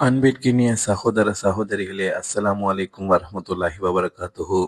அன்பிற்கினிய சகோதர சகோதரிகளே அஸ்ஸலாமு அலைக்கும் வரமத்துல்லாஹி வபரகாத்துஹு.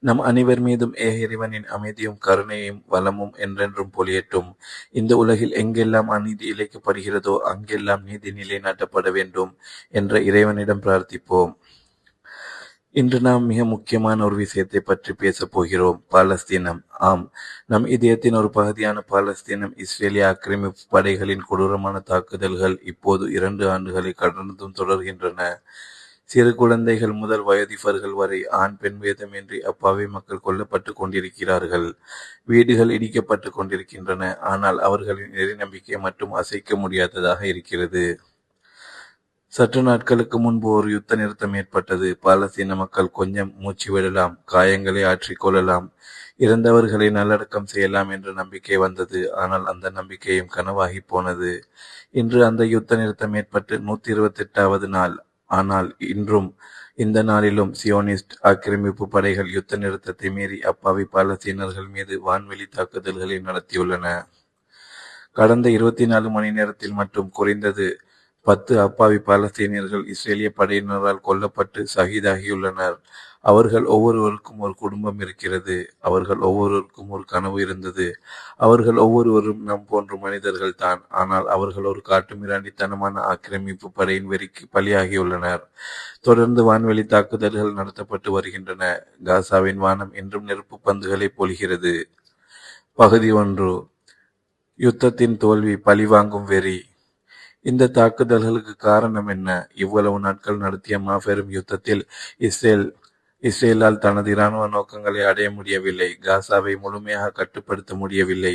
நம் அனைவர் மீதும் ஏ இறைவனின் அமைதியும் கருணையும் வளமும் என்றென்றும் பொலியட்டும். இந்த உலகில் எங்கெல்லாம் அநீதி இழைக்கப்படுகிறதோ அங்கெல்லாம் நீதி நிலைநாட்டப்பட வேண்டும் என்ற இறைவனிடம் பிரார்த்திப்போம். இன்று நாம் மிக முக்கியமான ஒரு விஷயத்தை பற்றி பேசப் போகிறோம். பாலஸ்தீனம். ஆம். நம் இதயத்தின் ஒரு பகுதியான பாலஸ்தீனம் இஸ்ரேலிய ஆக்கிரமிப்பு படைகளின் கொடூரமான தாக்குதல்கள் இப்போது இரண்டு ஆண்டுகளை கடந்தும் தொடர்கின்றன. சிறு குழந்தைகள் முதல் வயதிபர்கள் வரை ஆண் பெண் வேதமின்றி அப்பாவி மக்கள் கொல்லப்பட்டு கொண்டிருக்கிறார்கள். வீடுகள் இடிக்கப்பட்டு கொண்டிருக்கின்றன. ஆனால் அவர்களின் இறை நம்பிக்கை மட்டும் அசைக்க முடியாததாக இருக்கிறது. சற்று நாட்களுக்கு முன்பு ஒரு யுத்த நிறுத்தம் ஏற்பட்டது. பாலஸ்தீன மக்கள் கொஞ்சம் மூச்சு விடலாம் காயங்களை ஆற்றிக்கொள்ளலாம் இறந்தவர்களை நல்லடக்கம் செய்யலாம் என்ற நம்பிக்கை வந்தது. ஆனால் அந்த நம்பிக்கையும் கனவாகி போனது. இன்று அந்த யுத்த நிறுத்தம் ஏற்பட்டு நூத்தி இருபத்தி எட்டாவது நாள். ஆனால் இன்றும் இந்த நாளிலும் சியோனிஸ்ட் ஆக்கிரமிப்பு படைகள் யுத்த நிறுத்தத்தை மீறி அப்பாவி பாலஸ்தீனர்கள் மீது வான்வெளி தாக்குதல்களை நடத்தியுள்ளன. கடந்த இருபத்தி நாலு மணி நேரத்தில் மட்டும் குறைந்தது பத்து அப்பாவி பாலஸ்தீனியர்கள் இஸ்ரேலிய படையினரால் கொல்லப்பட்டு சகிதாகியுள்ளனர் அவர்கள் ஒவ்வொருவருக்கும் ஒரு குடும்பம் இருக்கிறது. அவர்கள் ஒவ்வொருவருக்கும் ஒரு கனவு இருந்தது. அவர்கள் ஒவ்வொருவரும் நம் போன்ற மனிதர்கள் தான். ஆனால் அவர்கள் ஒரு காட்டுமிராண்டித்தனமான ஆக்கிரமிப்பு படையின் வெறிக்கு பலியாகியுள்ளனர். தொடர்ந்து வான்வெளி தாக்குதல்கள் நடத்தப்பட்டு வருகின்றன. காசாவின் வானம் இன்றும் நெருப்பு பந்துகளை பொழிகிறது. பகுதி ஒன்று. யுத்தத்தின் தோல்வி பழிவாங்கும் வெறி. இந்த தாக்குதல்களுக்கு காரணம் என்ன? இவ்வளவு நாட்கள் நடத்திய மாபெரும் யுத்தத்தில் இஸ்ரேல் இஸ்ரேலால் தனது இராணுவ நோக்கங்களை அடைய முடியவில்லை. காசாவை முழுமையாக கட்டுப்படுத்த முடியவில்லை.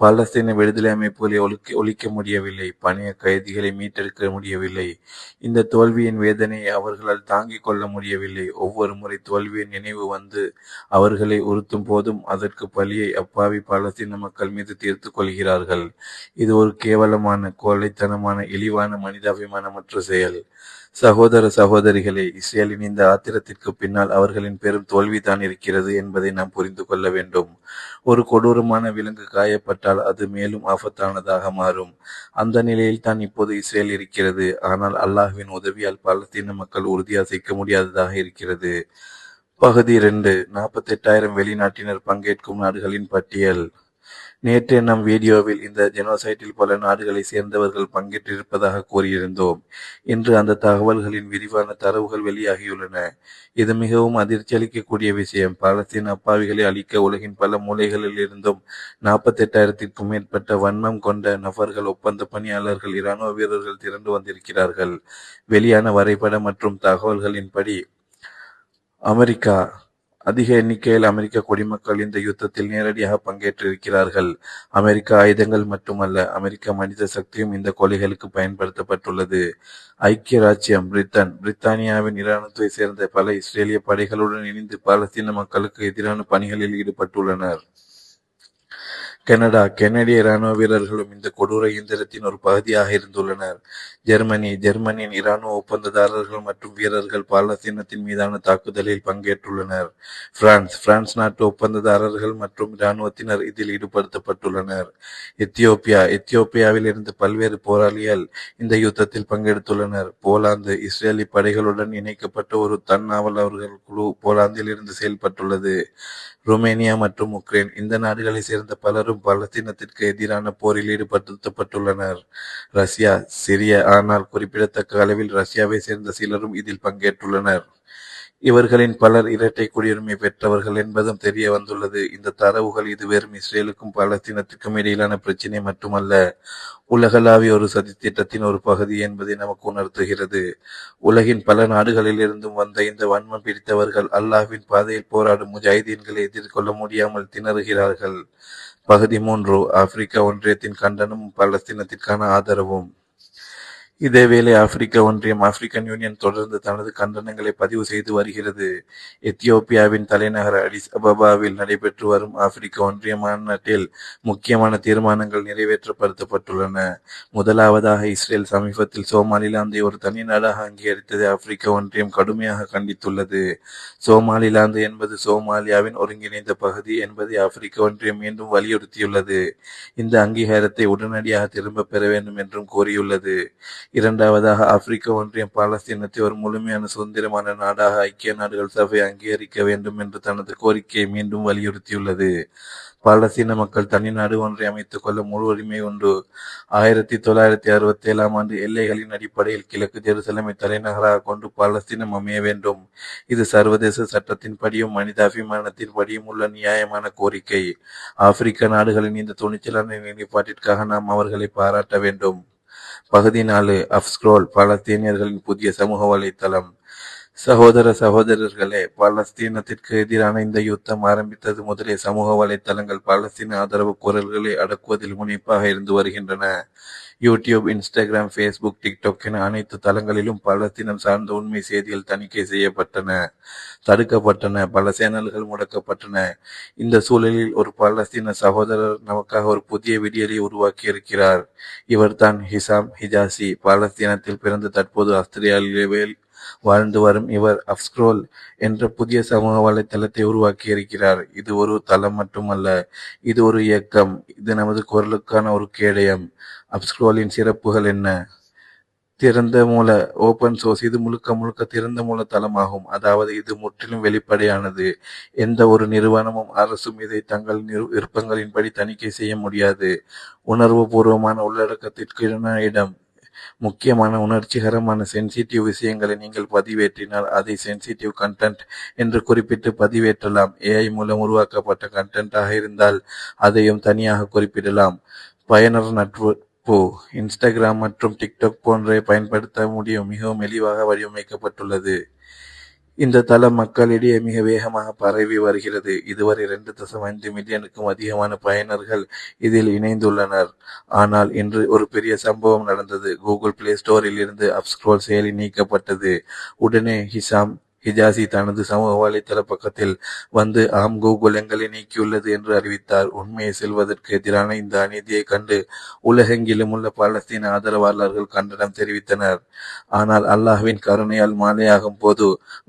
பாலஸ்தீன விடுதலை அமைப்புகளை ஒழிக்க ஒழிக்க முடியவில்லை. பணிய கைதிகளை மீட்டெடுக்க முடியவில்லை. இந்த தோல்வியின் வேதனையை அவர்களால் தாங்கிக் கொள்ள முடியவில்லை. ஒவ்வொரு முறை தோல்வியின் நினைவு வந்து அவர்களை உறுத்தும் போதும் அதற்கு பலியை அப்பாவி பாலஸ்தீன மக்கள் மீது தீர்த்து கொள்கிறார்கள். இது ஒரு கேவலமான கோழைத்தனமான இழிவான மனிதாபிமானமற்ற செயல். சகோதர சகோதரிகளே இஸ்ரேலின் இந்த ஆத்திரத்திற்கு பின்னால் அவர்களின் பெரும் தோல்விதான் இருக்கிறது என்பதை நாம் புரிந்து கொள்ள வேண்டும். ஒரு கொடூரமான விலங்கு காயப்பட்டால் அது மேலும் ஆபத்தானதாக மாறும். அந்த நிலையில் தான் இப்போது இஸ்ரேல் இருக்கிறது. ஆனால் அல்லாஹ்வின் உதவியால் பாலஸ்தீன மக்கள் உறுதியசைக்க முடியாததாக இருக்கிறது. பகுதி இரண்டு நாற்பத்தி எட்டாயிரம் வெளிநாட்டினர் பங்கேற்கும் நாடுகளின் பட்டியல். நேற்று நம் வீடியோவில் இந்த ஜெனோசைட்டில் பல நாடுகளை சேர்ந்தவர்கள் பங்கேற்றிருப்பதாக கூறியிருந்தோம். இன்று அந்த தகவல்களின் விரிவான தரவுகள் வெளியாகியுள்ளன. இது மிகவும் அதிர்ச்சி அளிக்கக்கூடிய விஷயம். பாலஸ்தீன் அப்பாவிகளை அளிக்க உலகின் பல மூலைகளில் இருந்தும் நாற்பத்தி எட்டாயிரத்திற்கும் மேற்பட்ட வன்மம் கொண்ட நபர்கள் ஒப்பந்த பணியாளர்கள் இராணுவ வீரர்கள் திரண்டு வந்திருக்கிறார்கள். வெளியான வரைபடம் மற்றும் தகவல்களின்படி அமெரிக்கா அதிக எண்ணிக்கையில் அமெரிக்க குடிமக்கள் இந்த யுத்தத்தில் நேரடியாக பங்கேற்றிருக்கிறார்கள். அமெரிக்க ஆயுதங்கள் மட்டுமல்ல அமெரிக்க மனித சக்தியும் இந்த கொலைகளுக்கு பயன்படுத்தப்பட்டுள்ளது. ஐக்கிய ராச்சியம் பிரிட்டன் பிரித்தானியாவின் இராணுவத்தை சேர்ந்த பல இஸ்ரேலிய படைகளுடன் இணைந்து பாலஸ்தீன மக்களுக்கு எதிரான பணிகளில் ஈடுபட்டுள்ளனர். கனடா கெனடிய இராணுவ வீரர்களும் இந்த கொடூர இயந்திரத்தின் ஒரு பகுதியாக இருந்துள்ளனர். ஜெர்மனி ஜெர்மனியின் இராணுவ ஒப்பந்ததாரர்கள் மற்றும் வீரர்கள் பாலஸ்தீனத்தின் மீதான தாக்குதலில் பங்கேற்றுள்ளனர். பிரான்ஸ் பிரான்ஸ் நாட்டு ஒப்பந்ததாரர்கள் மற்றும் இராணுவத்தினர் இதில் ஈடுபடுத்தப்பட்டுள்ளனர். எத்தியோப்பியா எத்தியோப்பியாவில் இருந்து பல்வேறு போராளிகள் இந்த யுத்தத்தில் பங்கெடுத்துள்ளனர். போலாந்து இஸ்ரேலி படைகளுடன் இணைக்கப்பட்ட ஒரு தன்னாவலர்கள் குழு போலாந்தில் இருந்து செயல்பட்டுள்ளது. ருமேனியா மற்றும் உக்ரைன் இந்த நாடுகளை சேர்ந்த பலரும் பலஸ்தீனத்திற்கு எதிரான போரில் ஈடுபடுத்தப்பட்டுள்ளனர். ரஷ்யா சிரியா ஆனால் குறிப்பிடத்தக்க அளவில் ரஷ்யாவை சேர்ந்த சிலரும் இதில் பங்கேற்றுள்ளனர். இவர்களின் பலர் இரட்டை குடியுரிமை பெற்றவர்கள் என்பதும் தெரிய வந்துள்ளது. இந்த தரவுகள் இது வெறும் இஸ்ரேலுக்கும் பாலஸ்தீனத்திற்கும் இடையிலான பிரச்சினை மட்டுமல்ல உலகளாவிய ஒரு சதித்திட்டத்தின் ஒரு பகுதி என்பதை நமக்கு உணர்த்துகிறது. உலகின் பல நாடுகளில் இருந்தும் வந்த இந்த வன்மம் பிடித்தவர்கள் அல்லாஹ்வின் பாதையில் போராடும் முஜாஹிதீன்களை எதிர்கொள்ள முடியாமல் திணறுகிறார்கள். பகுதி மூன்று ஆப்பிரிக்கா ஒன்றியத்தின் கண்டனமும் பாலஸ்தீனத்திற்கான ஆதரவும். இதேவேளை ஆப்பிரிக்க ஒன்றியம் ஆப்பிரிக்கன் யூனியன் தொடர்ந்து தனது கண்டனங்களை பதிவு செய்து வருகிறது. எத்தியோப்பியாவின் தலைநகர் அடிஸ் அபபாவில் நடைபெற்று வரும் ஆப்பிரிக்க ஒன்றிய மாநாட்டில் முக்கியமான தீர்மானங்கள் நிறைவேற்றப்படுத்தப்பட்டுள்ளன. முதலாவதாக இஸ்ரேல் சமீபத்தில் சோமாலிலாந்தை ஒரு தனி நாடாக அங்கீகரித்ததை ஆப்பிரிக்க ஒன்றியம் கடுமையாக கண்டித்துள்ளது. சோமாலிலாந்து என்பது சோமாலியாவின் ஒருங்கிணைந்த பகுதி என்பதை ஆப்பிரிக்க ஒன்றியம் மீண்டும் வலியுறுத்தியுள்ளது. இந்த அங்கீகாரத்தை உடனடியாக திரும்பப் பெற வேண்டும் என்றும் கோரியுள்ளது. இரண்டாவதாக ஆப்பிரிக்க ஒன்றியம் பாலஸ்தீனத்தை ஒரு முழுமையான சுதந்திரமான நாடாக ஐக்கிய நாடுகள் சபை அங்கீகரிக்க வேண்டும் என்று தனது கோரிக்கையை மீண்டும் வலியுறுத்தியுள்ளது. பாலஸ்தீன மக்கள் தனி நாடு ஒன்றை அமைத்துக் கொள்ள முழு உரிமை உண்டு. ஆயிரத்தி தொள்ளாயிரத்தி அறுபத்தி ஏழாம் ஆண்டு எல்லைகளின் அடிப்படையில் கிழக்கு ஜெருசலமை தலைநகராக கொண்டு பாலஸ்தீனம் அமைய வேண்டும். இது சர்வதேச சட்டத்தின்படியும் மனிதாபிமானத்தின் படியும் உள்ள நியாயமான கோரிக்கை. ஆப்பிரிக்க நாடுகளின் இந்த துணிச்சலான நிலைப்பாட்டிற்காக நாம் அவர்களை பாராட்ட வேண்டும். பகுதி நாலு அப்ஸ்க்ரோல் பாலஸ்தீனியர்களின் புதிய சமூக வலைத்தளம். சகோதர சகோதரர்களே பாலஸ்தீனத்திற்கு எதிரான இந்த யுத்தம் ஆரம்பித்தது முதலே சமூக வலைத்தளங்கள் பாலஸ்தீன ஆதரவு குரல்களை அடக்குவதில் முனைப்பாக இருந்து வருகின்றன. யூடியூப் இன்ஸ்டாகிராம் ஃபேஸ்புக் டிக்டாக் என அனைத்து தளங்களிலும் பாலஸ்தீனம் சார்ந்த உண்மை செய்திகள் தணிக்கை செய்யப்பட்டன தடுக்கப்பட்டன பல சேனல்கள் முடக்கப்பட்டன. இந்த சூழலில் ஒரு பாலஸ்தீன சகோதரர் நமக்காக ஒரு புதிய விடியலை உருவாக்கி இருக்கிறார் இவர்தான் ஹிசாம் ஹிஜாசி. பாலஸ்தீனத்தில் பிறந்து தற்போது ஆஸ்திரேலியாவில் வாழ்ந்து வரும் இவர் அப்ஸ்க்ரோல் என்ற புதிய சமூக வலைத்தளத்தை உருவாக்கியிருக்கிறார். இது ஒரு தளம் மட்டுமல்ல இது ஒரு இயக்கம். இது நமது குரலுக்கான ஒரு கேடயம். அப்ஸ்க்ரோலின் சிறப்புகள் என்ன? திறந்த மூல ஓபன் சோர்ஸ். இது முழுக்க முழுக்க திறந்த மூல தளமாகும். அதாவது இது முற்றிலும் வெளிப்படையானது. எந்த ஒரு நிறுவனமும் அரசும் இதை தங்கள் விருப்பங்களின்படி தணிக்கை செய்ய முடியாது. உணர்வு பூர்வமான உள்ளடக்கத்திற்கு இடம் முக்கியமான உணர்ச்சிகரமான சென்சிட்டிவ் விஷயங்களை நீங்கள் பதிவேற்றினால் அதை சென்சிட்டிவ் கண்டென்ட் என்று குறிப்பிட்டு பதிவேற்றலாம். ஏஐ மூலம் உருவாக்கப்பட்ட கண்டென்ட்டாக இருந்தால் அதையும் தனியாக குறிப்பிடலாம். பயனர் நட்பு. இன்ஸ்டாகிராம் மற்றும் டிக்டாக் போன்ற பயன்படுத்த முடியும். மிகவும் எளிவாக வடிவமைக்கப்பட்டுள்ளது. இந்த தளம் மக்களிடையே மிக வேகமாக பரவி வருகிறது. இதுவரை இரண்டு தசம் ஐந்து மில்லியனுக்கும் அதிகமான பயனர்கள் இதில் இணைந்துள்ளனர். ஆனால் இன்று ஒரு பெரிய சம்பவம் நடந்தது. கூகுள் பிளே ஸ்டோரில் இருந்து அப்ஸ்க்ரோல் செயலி நீக்கப்பட்டது. உடனே ஹிசாம் ஹிஜாசி தனது சமூக வலைதள பக்கத்தில் வந்து ஆம் கூகுள் எங்களை நீக்கியுள்ளது என்று அறிவித்தார். உண்மையை செல்வதற்கு எதிரான இந்த அநீதியை கண்டு உலகெங்கிலும் உள்ள பாலஸ்தீன ஆதரவாளர்கள் கண்டனம் தெரிவித்தனர். ஆனால் அல்லாஹ்வின் கருணையால் மாலையாகும் போது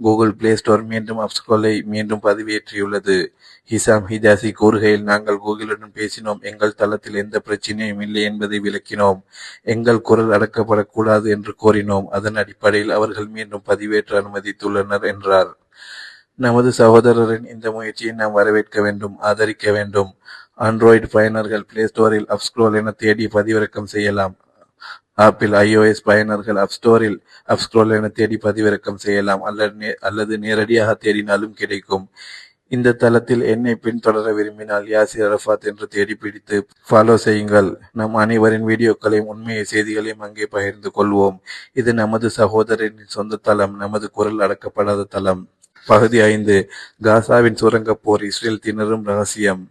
கூகுள் பிளே ஸ்டோர் மீண்டும் அப்ஸ்கோலை மீண்டும் பதிவேற்றியுள்ளது. ஹிசாம் ஹிஜாசி கூறுகையில் நாங்கள் கூகுளுடன் பேசினோம். எங்கள் தளத்தில் எந்த பிரச்சனையும் இல்லை என்பதை விளக்கினோம். எங்கள் குரல் அடக்கப்படக்கூடாது என்று கோரினோம் அதன் அடிப்படையில் அவர்கள் மீண்டும் பதிவேற்ற அனுமதித்துள்ளனர். என்றார் நமது சகோதரரின் இந்த முயற்சியை நாம் வரவேற்க வேண்டும் ஆதரிக்க வேண்டும். ஆண்ட்ராய்டு பயனர்கள் பிளே ஸ்டோரில் அப்ஸ்க்ரோல் என தேடி பதிவிறக்கம் செய்யலாம். ஆப்பிள் ஐஓஎஸ் பயனர்கள் அப் ஸ்டோரில் அப்ஸ்க்ரோல் என தேடி பதிவிறக்கம் செய்யலாம். அல்லது அல்லது நேரடியாக தேடினாலும் கிடைக்கும். இந்த தளத்தில் என்னை பின்தொடர விரும்பினால் யாசிர் அரஃபாத் என்று தேடி பிடித்து ஃபாலோ செய்யுங்கள். நம் அனைவரின் வீடியோக்களையும் உண்மையை செய்திகளையும் அங்கே பகிர்ந்து கொள்வோம். இது நமது சகோதரனின் சொந்த தளம் நமது குரல் அடக்கப்படாத தளம். பகுதி ஐந்து காசாவின் சுரங்கப் போர் இஸ்ரேல் திணறும் ரகசியம்.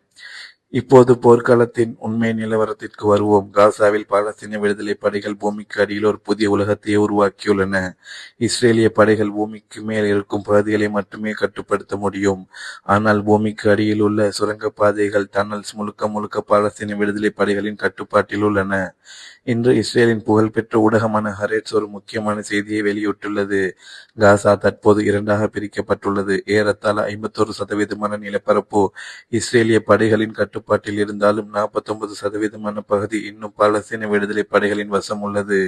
இப்போது போர்க்களத்தின் உண்மை நிலவரத்திற்கு வருவோம். காசாவில் பாலஸ்தீன விடுதலை படைகள் பூமிக்கு அடியில் ஒரு புதிய உலகத்தையே உருவாக்கியுள்ளன. இஸ்ரேலிய படைகள் பூமிக்கு மேல் இருக்கும் பகுதிகளை மட்டுமே கட்டுப்படுத்த முடியும். ஆனால் பூமிக்கு அடியில் உள்ள சுரங்கப்பாதைகள் டனல்ஸ் முழுக்க முழுக்க பாலஸ்தீன விடுதலை படைகளின் கட்டுப்பாட்டில் உள்ளன. இன்று இஸ்ரேலின் புகழ்பெற்ற ஊடகமான ஹரேட்ஸ் ஒரு முக்கியமான செய்தியை வெளியிட்டுள்ளது. காசா தற்போது இரண்டாக பிரிக்கப்பட்டுள்ளது. ஏறத்தாழ ஐம்பத்தொரு சதவீதமான நிலப்பரப்பு இஸ்ரேலிய படைகளின் கட்டுப்பாட்டில் இருந்தாலும் நாற்பத்தொன்பது சதவீதமான பகுதி இன்னும் பாலஸ்தீன விடுதலை படைகளின் வசம் உள்ளது.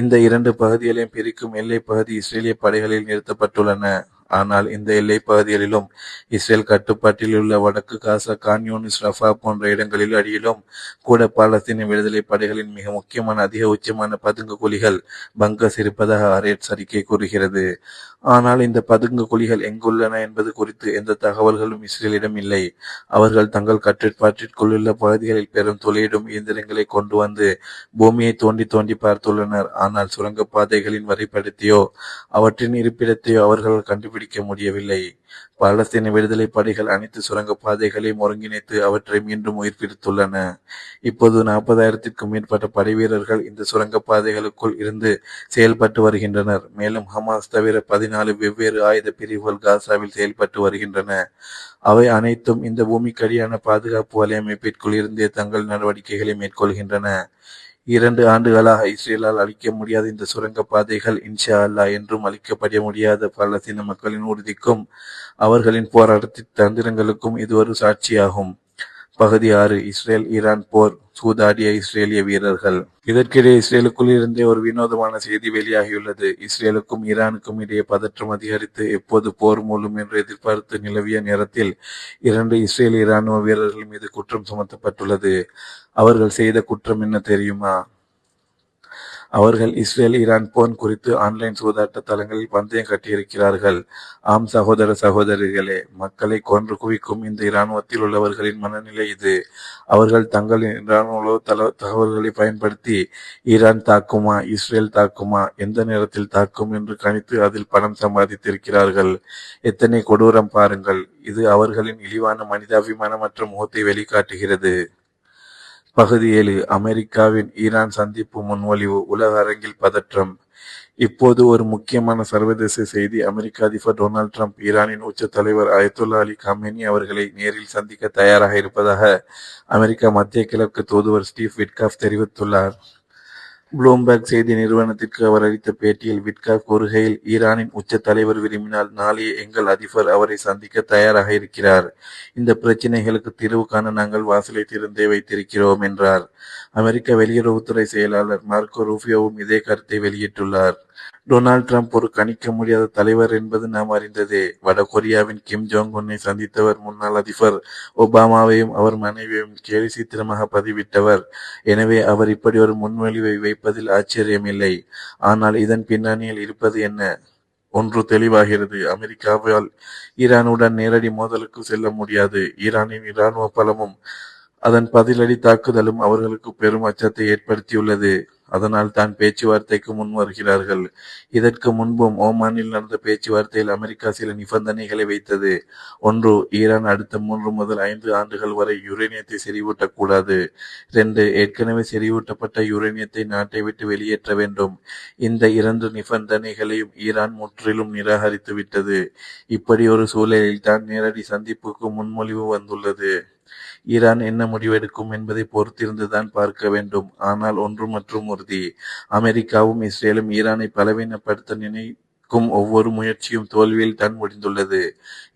இந்த இரண்டு பகுதிகளையும் பிரிக்கும் எல்லை பகுதி இஸ்ரேலிய படைகளில் நிறுத்தப்பட்டுள்ளன. ஆனால் இந்த எல்லை பகுதிகளிலும் இஸ்ரேல் கட்டுப்பாட்டில் உள்ள வடக்கு காசா கான்யூனிஸ் ரஃபா போன்ற இடங்களில் அடியிலும் கூட பாலஸ்தீன விடுதலை படைகளின் மிக முக்கியமான அதிக உச்சமான பதுங்கு குழிகள் பங்கஸ் இருப்பதாக அரேட்ஸ் அறிக்கை கூறுகிறது. ஆனால் இந்த பதுங்கு குழிகள் எங்குள்ளன என்பது குறித்து எந்த தகவல்களும் இஸ்ரேலிடம் இல்லை. அவர்கள் தங்கள் கட்டுப்பாட்டிற்குள்ளுள்ள பகுதிகளில் பெரும் தொழிலிடும் இயந்திரங்களை கொண்டு வந்து பூமியை தோண்டி தோண்டி பார்த்துள்ளனர். ஆனால் சுரங்கப்பாதைகளின் வரைபடத்தையோ அவற்றின் இருப்பிடத்தையோ அவர்கள் கண்டுபிடிக்க முடியவில்லை. பாலஸ்தீன விடுதலை படைகள் அனைத்து சுரங்க பாதைகளையும் ஒருங்கிணைத்து அவற்றை மீண்டும் உயிர்ப்பித்துள்ளன இப்போது நாற்பதாயிரத்திற்கும் மேற்பட்ட படை வீரர்கள் இந்த சுரங்க பாதைகளுக்குள் இருந்து செயல்பட்டு வருகின்றனர். மேலும் ஹமாஸ் தவிர பதினாலு வெவ்வேறு ஆயுத பிரிவுகள் காசாவில் செயல்பட்டு வருகின்றன. அவை அனைத்தும் இந்த பூமிக்கடியான பாதுகாப்பு வலையமைப்பிற்குள் இருந்தே தங்கள் நடவடிக்கைகளை மேற்கொள்கின்றன. இரண்டு ஆண்டுகளாக இஸ்ரேலால் அழிக்க முடியாத இந்த சுரங்க பாதைகள் இன்ஷா அல்லா என்றும் அழிக்கப்பட முடியாத பாலஸ்தீன மக்களின் உறுதிக்கும் அவர்களின் போராட்டத்தின் தந்திரங்களுக்கும் இது ஒரு சாட்சியாகும். பகுதி ஆறு இஸ்ரேல் ஈரான் போர் சூதாடிய இஸ்ரேலிய வீரர்கள். இதற்கிடையே இஸ்ரேலுக்குள் இருந்தே ஒரு வினோதமான செய்தி வெளியாகியுள்ளது. இஸ்ரேலுக்கும் ஈரானுக்கும் இடையே பதற்றம் அதிகரித்து எப்போது போர் மூலம் என்று எதிர்பார்த்து நிலவிய நேரத்தில் இரண்டு இஸ்ரேல் இராணுவ வீரர்கள் மீது குற்றம் சுமத்தப்பட்டுள்ளது. அவர்கள் செய்த குற்றம் என்ன தெரியுமா? அவர்கள் இஸ்ரேல் ஈரான் போன் குறித்து ஆன்லைன் சூதாட்ட தளங்களில் பந்தயம் கட்டியிருக்கிறார்கள். ஆம் சகோதர சகோதரிகளே மக்களை கொன்று குவிக்கும் இந்த இராணுவத்தில் உள்ளவர்களின் மனநிலை இது. அவர்கள் தங்களின் இராணுவ தள தகவல்களை பயன்படுத்தி ஈரான் தாக்குமா இஸ்ரேல் தாக்குமா எந்த நேரத்தில் தாக்கும் என்று கணித்து அதில் பணம் சம்பாதித்திருக்கிறார்கள். எத்தனை கொடூரம் பாருங்கள் இது அவர்களின் இழிவான மனிதாபிமானமற்ற முகத்தை வெளிக்காட்டுகிறது. பகுதி ஏழு அமெரிக்காவின் ஈரான் சந்திப்பு முன்மொழிவு உலக அரங்கில் பதற்றம். இப்போது ஒரு முக்கியமான சர்வதேச செய்தி அமெரிக்க அதிபர் டொனால்ட் ட்ரம்ப் ஈரானின் உச்ச தலைவர் அயத்துல்லா அலி கமேனி அவர்களை நேரில் சந்திக்க தயாராக இருப்பதாக அமெரிக்க மத்திய கிழக்கு தூதுவர் ஸ்டீவ் விட்காஃப் தெரிவித்துள்ளார். ப்ளூம்பர்க் செய்தி நிறுவனத்திற்கு அவர் அளித்த பேட்டியில் விட்கா கூறுகையில் ஈரானின் உச்ச தலைவர் விரும்பினால் நாளைய எங்கள் அதிபர் அவரை சந்திக்க தயாராக இருக்கிறார். இந்த பிரச்சினைகளுக்கு தீர்வு காண நாங்கள் வாசலை திறந்தே வைத்திருக்கிறோம் என்றார். அமெரிக்க வெளியுறவுத்துறை செயலாளர் மார்க்கோ ரூபியோவும் இதே கருத்தை வெளியிட்டுள்ளார். டொனால்ட் ட்ரம்ப் ஒரு கணிக்க முடியாத தலைவர் என்பது நாம் அறிந்ததே. வட கொரியாவின் கிம் ஜோங் உன்னை சந்தித்தவர் முன்னாள் அதிபர் ஒபாமாவையும் அவர் மனைவியையும் கேலி சீத்திரமாக பதிவிட்டவர். எனவே அவர் இப்படி ஒரு முன்மொழிவை வைப்பதில் ஆச்சரியமில்லை. ஆனால் இதன் பின்னணியில் இருப்பது என்ன? ஒன்று தெளிவாகிறது. அமெரிக்காவால் ஈரானுடன் நேரடி மோதலுக்கு செல்ல முடியாது. ஈரானின் இராணுவ பலமும் அதன் பதிலடி தாக்குதலும் அவர்களுக்கு பெரும் அச்சத்தை ஏற்படுத்தியுள்ளது. அதனால் தான் பேச்சுவார்த்தைக்கு முன் வருகிறார்கள். இதற்கு முன்பும் ஓமானில் நடந்த பேச்சுவார்த்தையில் அமெரிக்கா சில நிபந்தனைகளை வைத்தது. ஒன்று ஈரான் அடுத்த மூன்று முதல் ஐந்து ஆண்டுகள் வரை யுரேனியத்தை செறிவூட்டக்கூடாது. இரண்டு ஏற்கனவே செறிவூட்டப்பட்ட யுரேனியத்தை நாட்டை விட்டு வெளியேற்ற வேண்டும். இந்த இரண்டு நிபந்தனைகளையும் ஈரான் முற்றிலும் நிராகரித்து விட்டது இப்படி ஒரு சூழலில் தான் நேரடி சந்திப்புக்கு முன்மொழிவு வந்துள்ளது. ஈரான் என்ன முடிவெடுக்கும் என்பதை பொறுத்திருந்துதான் பார்க்க வேண்டும். ஆனால் ஒன்று மற்றும் உறுதி அமெரிக்காவும் இஸ்ரேலும் ஈரானை பலவீனப்படுத்த நினைக்கும் ஒவ்வொரு முயற்சியும் தோல்வியில் தான் முடிந்துள்ளது.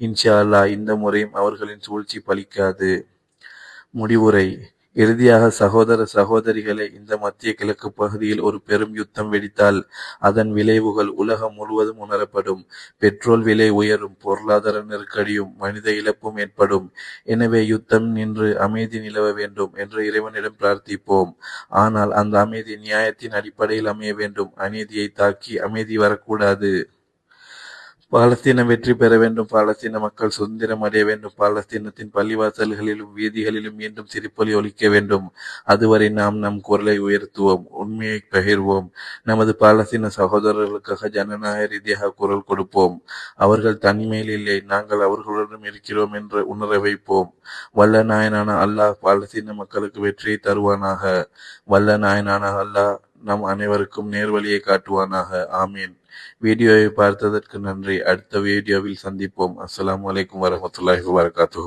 இன்ஷா அல்லா இந்த முறையும் அவர்களின் சூழ்ச்சி பலிக்காது. முடிவுரை. இறுதியாக சகோதர சகோதரிகளை இந்த மத்திய கிழக்கு பகுதியில் ஒரு பெரும் யுத்தம் வெடித்தால் அதன் விளைவுகள் உலகம் முழுவதும் உணரப்படும். பெட்ரோல் விலை உயரும் பொருளாதார நெருக்கடியும் மனித இழப்பும் ஏற்படும். எனவே யுத்தம் நின்று அமைதி நிலவ வேண்டும் என்று இறைவனிடம் பிரார்த்திப்போம். ஆனால் அந்த அமைதி நியாயத்தின் அடிப்படையில் அமைய வேண்டும். அநீதியை தாக்கி அமைதி வரக்கூடாது. பாலஸ்தீனம் வெற்றி பெற வேண்டும். பாலஸ்தீன மக்கள் சுதந்திரம் அடைய வேண்டும். பாலஸ்தீனத்தின் பள்ளிவாசல்களிலும் வீதிகளிலும் மீண்டும் சிரிப்பொலி ஒலிக்க வேண்டும். அதுவரை நாம் நம் குரலை உயர்த்துவோம் உண்மையை பகிர்வோம். நமது பாலஸ்தீன சகோதரர்களுக்காக ஜனநாயக ரீதியாக குரல் கொடுப்போம். அவர்கள் தனிமையில் இல்லை நாங்கள் அவர்களுடன் இருக்கிறோம் என்று உணர வைப்போம். வல்ல நாயனான அல்லாஹ் பாலஸ்தீன மக்களுக்கு வெற்றியை தருவானாக. வல்ல நாயனான அல்லாஹ் நம் அனைவருக்கும் நேர்வழியை காட்டுவானாக. ஆமீன். வீடியோவை பார்த்ததற்கு நன்றி. அடுத்த வீடியோவில் சந்திப்போம். அஸ்ஸலாமு அலைக்கும் வரமத்துல்லாஹி வபரகாத்துஹு.